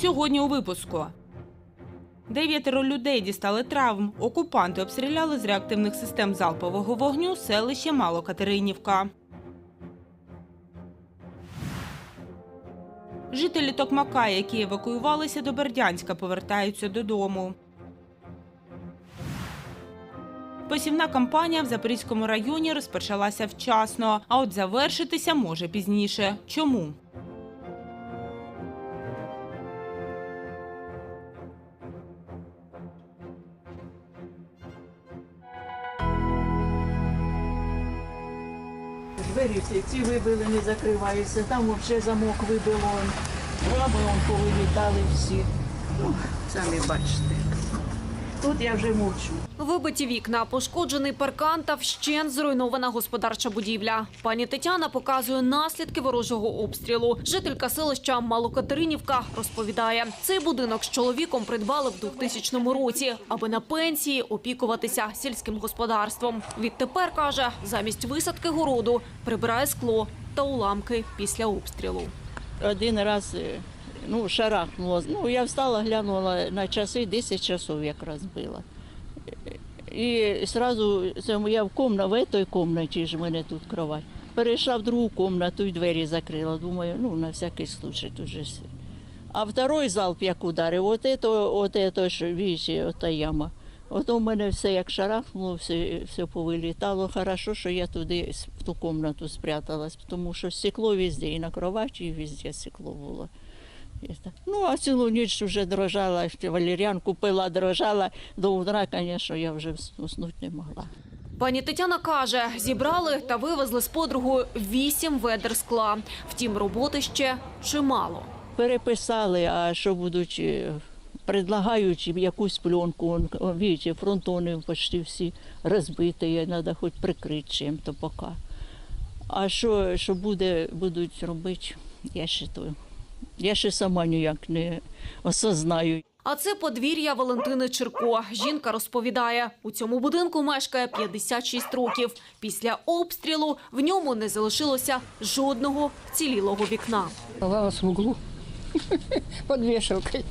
Сьогодні у випуску. Дев'ятеро людей дістали травм. Окупанти обстріляли з реактивних систем залпового вогню селище Малокатеринівка. Жителі Токмака, які евакуювалися до Бердянська, повертаються додому. Посівна кампанія в Запорізькому районі розпочалася вчасно, а от завершитися може пізніше. Чому? Двері всі ці вибили, не закриваються. Там взагалі замок вибило. Рами повилітали всі. Ну, самі бачите. Тут я вже мовчу. Вибиті вікна, пошкоджений паркан та вщент зруйнована господарча будівля. Пані Тетяна показує наслідки ворожого обстрілу. Жителька селища Малокатеринівка розповідає, цей будинок з чоловіком придбали в 2000 році, аби на пенсії опікуватися сільським господарством. Відтепер каже, замість висадки городу прибирає скло та уламки після обстрілу. Один раз е, ну, шарахнуло. Ну, я встала, глянула на часи, 10 часов якраз було. І одразу це я в комна, в этой комнаті ж в мене тут кровать. Перейшла в другу комнату і двері закрила. Думаю, ну на всякий случай тут же все. А второй залп як ударив, от это, от это ж, видите, ота яма. От у мене все як шарахнуло, все, все повилітало. Хорошо, що я туди с- в ту комнату спряталась, тому що стекло везде, і на кроваті, і везде стекло було. Ну, а цілу ніч вже дрожала, ще валеріанку пила, дрожала. До утра, звісно, я вже уснути не могла. Пані Тетяна каже, зібрали та вивезли з подругою вісім ведер скла. Втім, роботи ще чимало. Переписали, а що будуть, е, предлагають якусь пленку, он, фронтони почти всі розбиті, треба хоч прикрити чим-то поки. А що, що буде, будуть робити, я то. Я ще сама ніяк не осознаю. А це подвір'я Валентини Черко. Жінка розповідає, у цьому будинку мешкає 56 років. Після обстрілу в ньому не залишилося жодного вцілілого вікна. Ховалась в углу под вешалкой.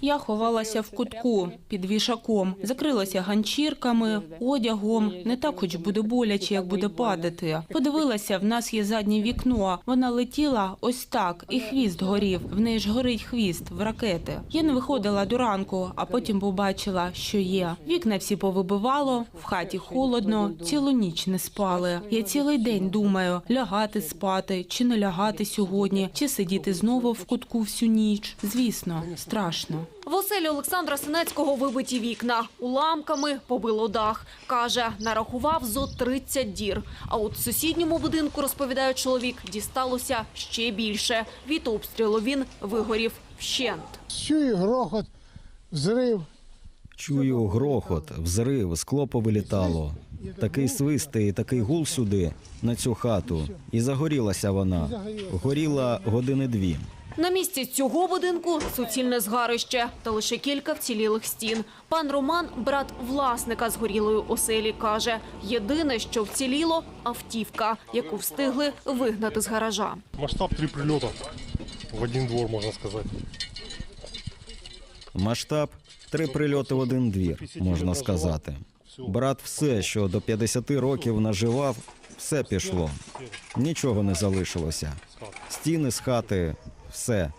Я ховалася в кутку під вішаком, закрилася ганчірками, одягом. Не так, хоч буде боляче, як буде падати. Подивилася, в нас є заднє вікно. Вона летіла ось так, і хвіст горів. В неї ж горить хвіст в ракети. Я не виходила до ранку, а потім побачила, що є. Вікна всі повибивало, в хаті холодно, цілу ніч не спали. Я цілий день думаю, лягати спати чи не лягати сьогодні, чи сидіти знову в кутку всю ніч. Звісно, страшно. В оселі Олександра Синецького вибиті вікна. Уламками побило дах. Каже, нарахував зо 30 дір. А от в сусідньому будинку, розповідає чоловік, дісталося ще більше. Від обстрілу він вигорів вщент. Чую грохот, взрив. Чую грохот, взрив, скло повилітало. Такий свист і такий гул сюди, на цю хату. І загорілася вона. Горіла години дві. На місці цього будинку суцільне згарище та лише кілька вцілілих стін. Пан Роман, брат власника згорілої оселі, каже: єдине, що вціліло автівка, яку встигли вигнати з гаража. Масштаб три прилета в один двор, можно сказать. Масштаб три прильоти в один двір, можна сказати. Брат все, що до 50 років наживав, все пішло. Нічого не залишилося. Стіни з хати, все.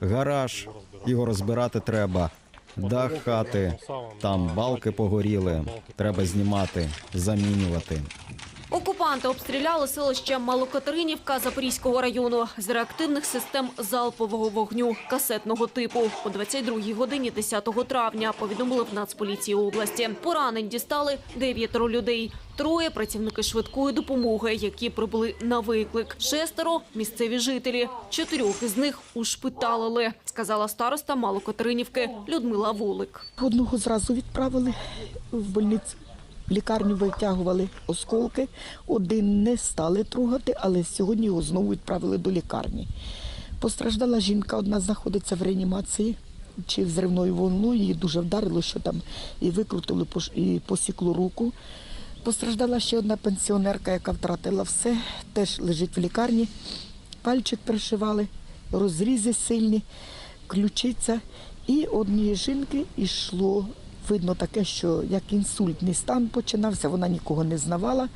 Гараж, його розбирати треба. Дах хати, там балки погоріли. Треба знімати, замінювати. Окупанти обстріляли селище Малокатеринівка Запорізького району з реактивних систем залпового вогню касетного типу. О 22-й годині 10 травня повідомили в Нацполіції області. Поранень дістали дев'ятеро людей. Троє працівники швидкої допомоги, які прибули на виклик. Шестеро місцеві жителі. Чотирьох із них ушпиталили, сказала староста Малокатеринівки Людмила Вулик. Одного зразу відправили в больницю. В лікарню витягували осколки. Один не стали трогати, але сьогодні його знову відправили до лікарні. Постраждала жінка, одна знаходиться в реанімації чи взривною волною. Її дуже вдарило, що там і викрутили і посікло руку. Постраждала ще одна пенсіонерка, яка втратила все, теж лежить в лікарні. Пальчик пришивали, розрізи сильні. ключиця. І однієї жінки йшло, видно таке, що як інсультний стан починався, вона нікого не знавала.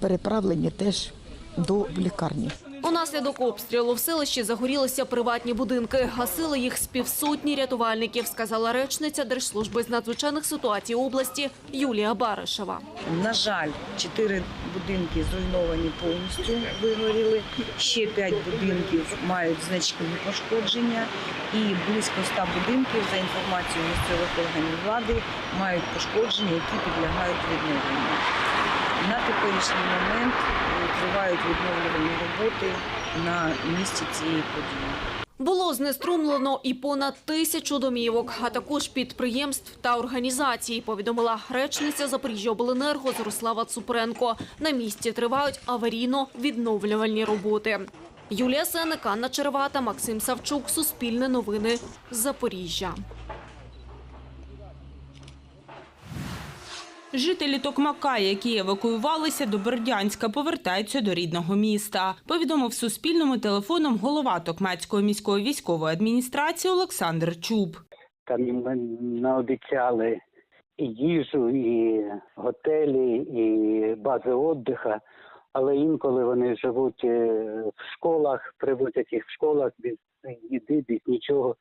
Переправлені теж до лікарні. Унаслідок обстрілу в селищі загорілися приватні будинки. Гасили їх з півсотні рятувальників, сказала речниця Держслужби з надзвичайних ситуацій області Юлія Баришева. На жаль, чотири будинки зруйновані повністю, вигоріли. Ще п'ять будинків мають значні пошкодження, і близько ста будинків, за інформацією місцевих органів влади, мають пошкодження, які підлягають відновленню. На теперішній момент е, тривають відновлювальні роботи на місці цієї події. Було знеструмлено і понад тисячу домівок, а також підприємств та організацій, повідомила речниця Запоріжжяобленерго Зорислава Цупренко. На місці тривають аварійно-відновлювальні роботи. Юлія Сеник, Анна Червата, Максим Савчук, Суспільне новини, Запоріжжя. Жителі Токмака, які евакуювалися до Бердянська, повертаються до рідного міста. Повідомив Суспільному телефоном голова Токмацької міської військової адміністрації Олександр Чуб. Там їм наобіцяли і їжу, і готелі, і бази віддиху. Але інколи вони живуть е, в школах, привозять їх в школах без їди, без нічого,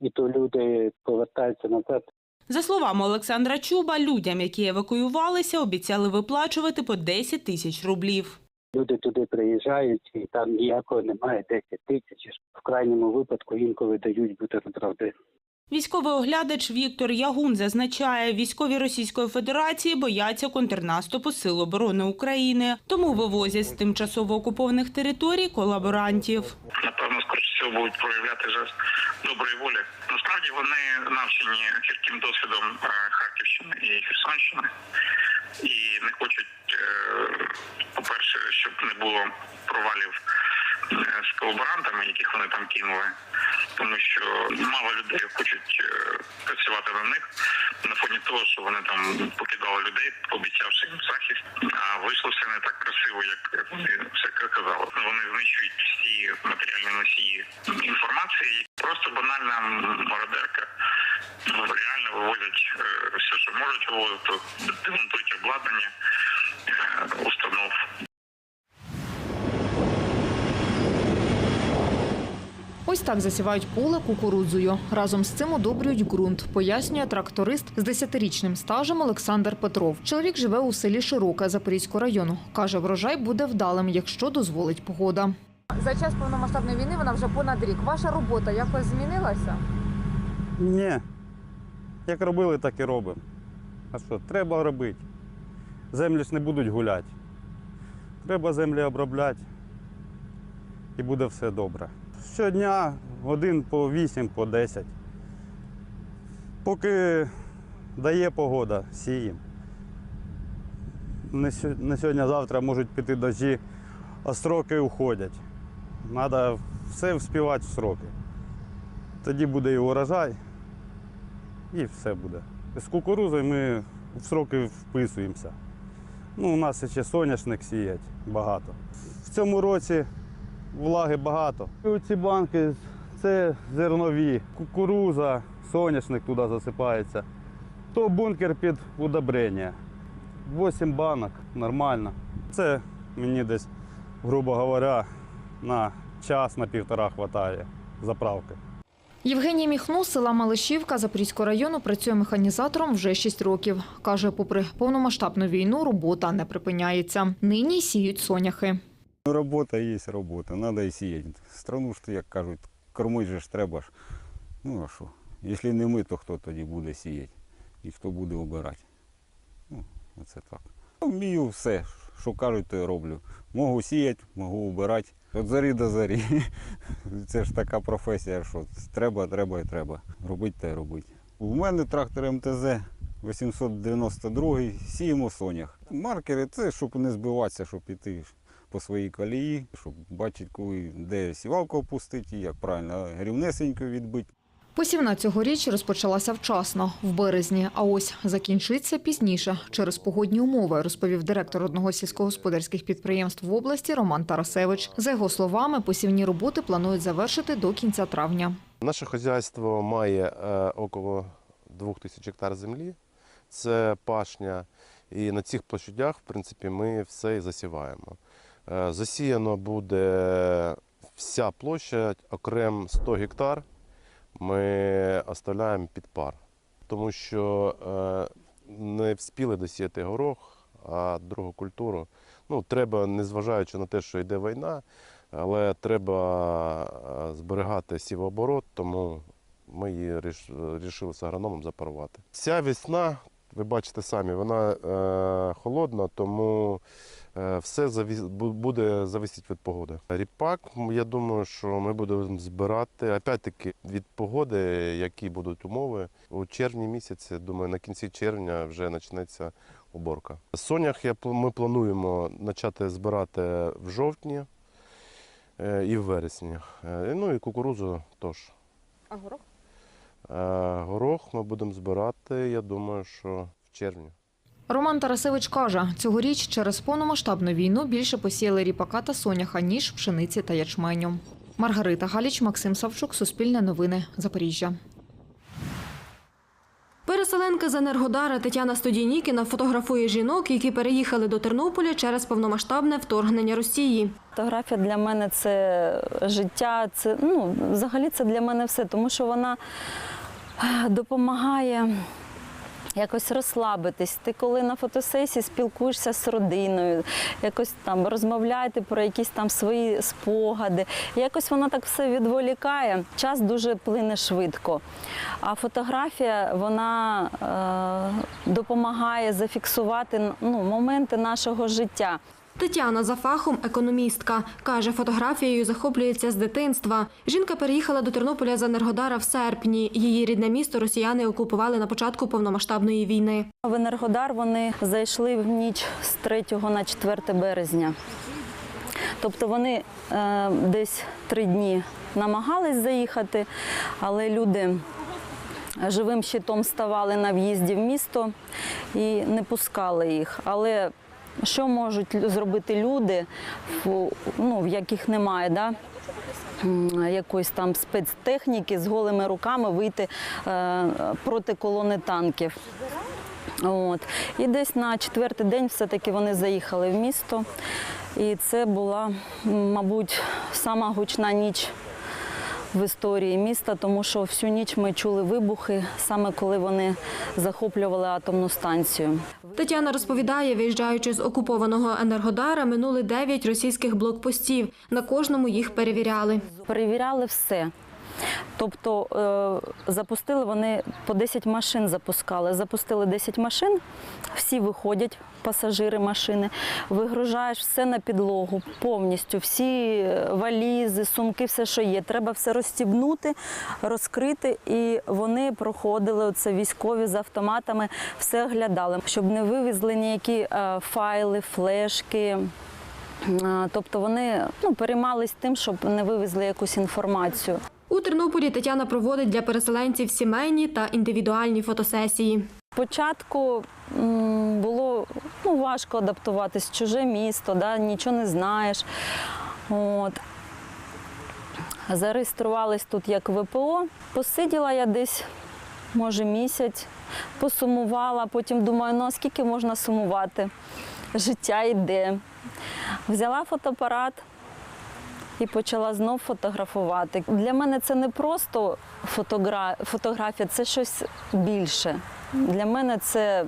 і то люди повертаються назад За словами Олександра Чуба, людям, які евакуювалися, обіцяли виплачувати по 10 тисяч рублів. Люди туди приїжджають, і там ніякого немає 10 тисяч. В крайньому випадку інколи дають бутерброди. Військовий оглядач Віктор Ягун зазначає, військові Російської Федерації бояться контрнаступу Сил оборони України, тому вивозять з тимчасово окупованих територій колаборантів. напевно, скоріше всього будуть проявляти жест доброї волі. Насправді вони навчені гірким досвідом е, Харківщини і Херсонщини. І не хочуть, е, по-перше, щоб не було провалів з колаборантами, яких вони там кинули, тому що мало людей хочуть е, працювати на них на фоні того, що вони там покидали людей, пообіцявши їм захист. А вийшло все не так красиво, як вони все казали. Вони знищують всі матеріальні носії інформації. Просто банальна мародерка. Ну, Реально вивозять е, все, що можуть вивозити, демонтують обладнання е, установ. Ось так засівають поле кукурудзою. Разом з цим удобрюють ґрунт, пояснює тракторист з 10-річним стажем Олександр Петров. Чоловік живе у селі Широке Запорізького району. Каже, врожай буде вдалим, якщо дозволить погода. За час повномасштабної війни вона вже понад рік. Ваша робота якось змінилася? Ні. Як робили, так і робимо. А що, треба робити. Землі ж не будуть гуляти. Треба землі обробляти і буде все добре. Щодня годин по 8, по 10. Поки дає погода, сіємо. Не сьогодні-завтра можуть піти дощі, а строки уходять. Треба все вспівати в сроки. Тоді буде і урожай, і все буде. З кукурузою ми в сроки вписуємося. Ну, у нас ще соняшник сіять багато. В цьому році влаги багато. Ці банки це зернові, кукуруза, соняшник туди засипається. То бункер під удобрення. 8 банок нормально. Це мені десь, грубо говоря, на час, на півтора вистачає заправки. Євгеній Міхну з села Малишівка Запорізького району працює механізатором вже 6 років. Каже, попри повномасштабну війну, робота не припиняється. Нині сіють соняхи. Робота є робота, треба і сіяти. Страну ж, як кажуть, кормити же ж треба ж. Ну а що? Якщо не ми, то хто тоді буде сіяти? І хто буде обирати? Ну, оце так. Вмію все, що кажуть, то й роблю. Можу сіяти, можу обирати. Від зарі до зарі. Це ж така професія, що треба, треба і треба. Робити та й робити. У мене трактор МТЗ 892 сіємо сонях. Маркери це щоб не збиватися, щоб іти по своїй колії, щоб бачити, коли де сівалку опустити, як правильно рівнесенько відбити. Посівна цьогоріч розпочалася вчасно, в березні, а ось закінчиться пізніше через погодні умови, розповів директор одного з сільськогосподарських підприємств в області Роман Тарасевич. За його словами, посівні роботи планують завершити до кінця травня. Наше хазяйство має е, около 2000 гектар землі. Це пашня. І на цих площадях, в принципі, ми все і засіваємо. Е, засіяно буде вся площа, окрем 100 гектар. Ми оставляємо під пар, тому що е, не вспіли досіяти горох, а другу культуру. Ну, треба, незважаючи на те, що йде війна, але треба е, зберігати сівооборот, тому ми її вирішили з агрономом запарувати. Ця весна, ви бачите самі, вона е, холодна, тому е, все завіс, буде зависіти від погоди. Ріпак, я думаю, що ми будемо збирати, опять-таки, від погоди, які будуть умови. У червні місяці, думаю, на кінці червня вже почнеться уборка. Сонях я, ми плануємо почати збирати в жовтні е, і в вересні. Е, Ну і кукурудзу теж. А горох? Е, Горох ми будемо збирати, я думаю, що в червні. Роман Тарасевич каже, цьогоріч через повномасштабну війну більше посіяли ріпака та соняха, ніж пшениці та ячменю. Маргарита Галіч, Максим Савчук, Суспільне новини, Запоріжжя. Переселенка з Енергодара Тетяна Стодійнікіна фотографує жінок, які переїхали до Тернополя через повномасштабне вторгнення Росії. Фотографія для мене це життя, це ну, взагалі це для мене все, тому що вона е, допомагає якось розслабитись. Ти коли на фотосесії спілкуєшся з родиною, якось там розмовляєте про якісь там свої спогади. Якось вона так все відволікає. Час дуже плине швидко. А фотографія вона е, допомагає зафіксувати ну, моменти нашого життя. Тетяна за фахом економістка. Каже, фотографією захоплюється з дитинства. Жінка переїхала до Тернополя з Енергодара в серпні. Її рідне місто росіяни окупували на початку повномасштабної війни. В Енергодар вони зайшли в ніч з 3 на 4 березня. Тобто вони е, десь три дні намагались заїхати, але люди живим щитом ставали на в'їзді в місто і не пускали їх. Але що можуть зробити люди, ну, в яких немає, да? якоїсь там спецтехніки з голими руками вийти е, проти колони танків. От. І десь на четвертий день все-таки вони заїхали в місто. І це була, мабуть, сама гучна ніч в історії міста, тому що всю ніч ми чули вибухи, саме коли вони захоплювали атомну станцію. Тетяна розповідає, виїжджаючи з окупованого Енергодара, минули дев'ять російських блокпостів. На кожному їх перевіряли. Перевіряли все. Тобто е, запустили вони по 10 машин запускали. Запустили 10 машин, всі виходять, пасажири машини, вигружаєш все на підлогу, повністю, всі е, валізи, сумки, все, що є. Треба все розстібнути, розкрити. І вони проходили це військові з автоматами, все оглядали, щоб не вивезли ніякі е, файли, флешки. Тобто вони ну, переймались тим, щоб не вивезли якусь інформацію. У Тернополі Тетяна проводить для переселенців сімейні та індивідуальні фотосесії. Спочатку було ну, важко адаптуватись чуже місто, да, нічого не знаєш. От. Зареєструвалась тут як ВПО. Посиділа я десь, може, місяць, посумувала, потім думаю, ну скільки можна сумувати? Життя йде. Взяла фотоапарат і почала знов фотографувати. Для мене це не просто фотогра... фотографія, це щось більше. Для мене це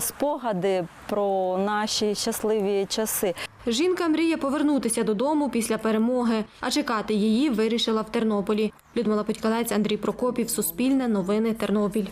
спогади про наші щасливі часи. Жінка мріє повернутися додому після перемоги, а чекати її вирішила в Тернополі. Людмила Петькалець, Андрій Прокопів, Суспільне, Новини, Тернопіль.